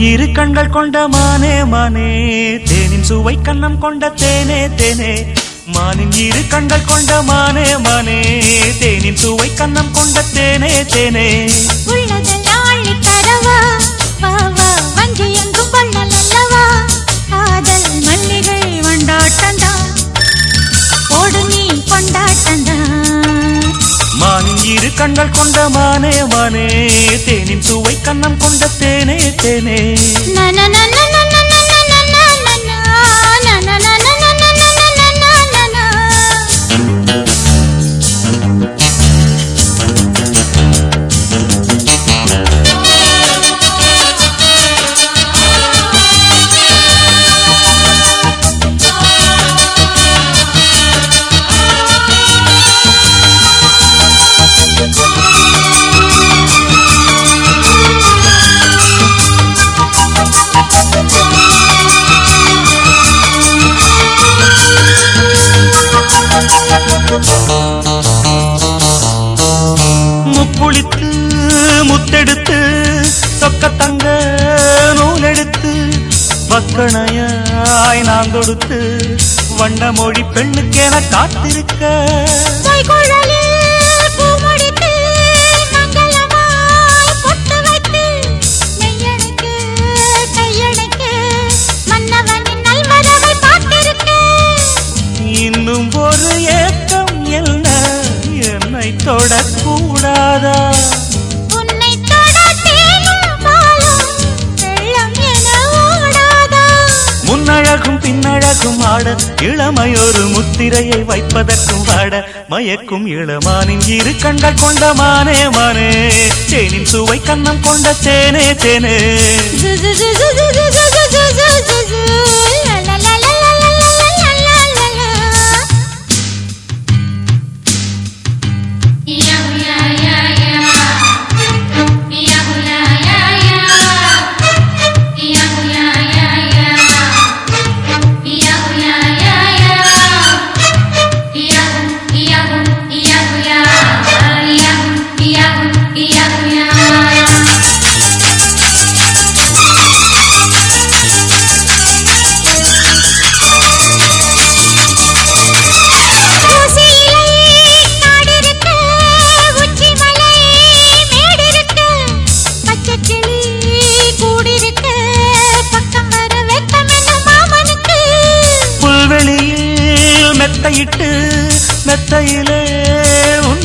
இரு கண்கள் கொண்ட மானே மானே. தேனின் சுவை கண்ணம் கொண்ட தேனே தேனே. மானின் இரு கண்கள் கொண்ட மானே மானே. தேனின் சுவை கண்ணம் கொண்ட தேனே தேனே. இரு கண்கள் கொண்ட மானே மானே. தேனின் சுவை கண்ணம் கொண்ட தேனே தேனே. முப்புளித்து முத்தெடுத்து சொக்க தங்க நூலெடுத்து மக்கணையாய் நான் தொடுத்து வண்ண மொழி பெண்ணுக்கென காத்திருக்க. தொடக்கூடாதா? முன்னழகும் பின்னழகும் ஆட இளமையொரு முத்திரையை வைப்பதற்கும் வாட மயக்கும் இளமானின் இரு கண்கள் கொண்ட மானே மானே. தேனின் சுவை கண்ணம் கொண்ட தேனே தேனே.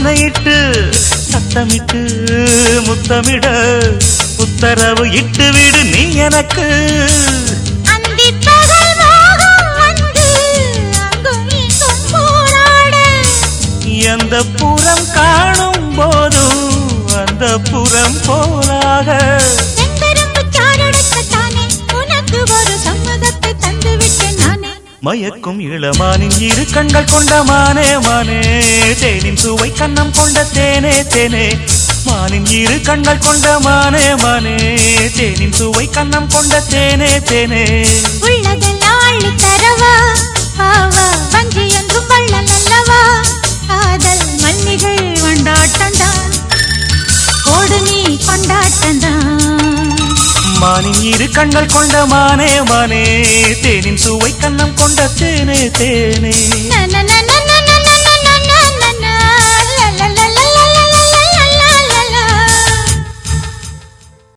உன்னையிட்டு சத்தமிட்டு முத்தமிட உத்தரவு இட்டு விடு நீ எனக்கு. மயக்கும் இளமானின் இரு கண்கள் கொண்ட மானே மானே. தேனின் சுவை கண்ணம் கொண்ட தேனே தேனே. மானின் இரு கண்கள் கொண்ட மானே மானே. தேனின் சுவை கண்ணம் கொண்ட தேனே தேனே. உள்ளதெல்லாம் அள்ளித் மானின் இரு கண்கள் கொண்ட மானே மானே. தேனின் சுவை கண்ணம் கொண்ட தேனே தேனே.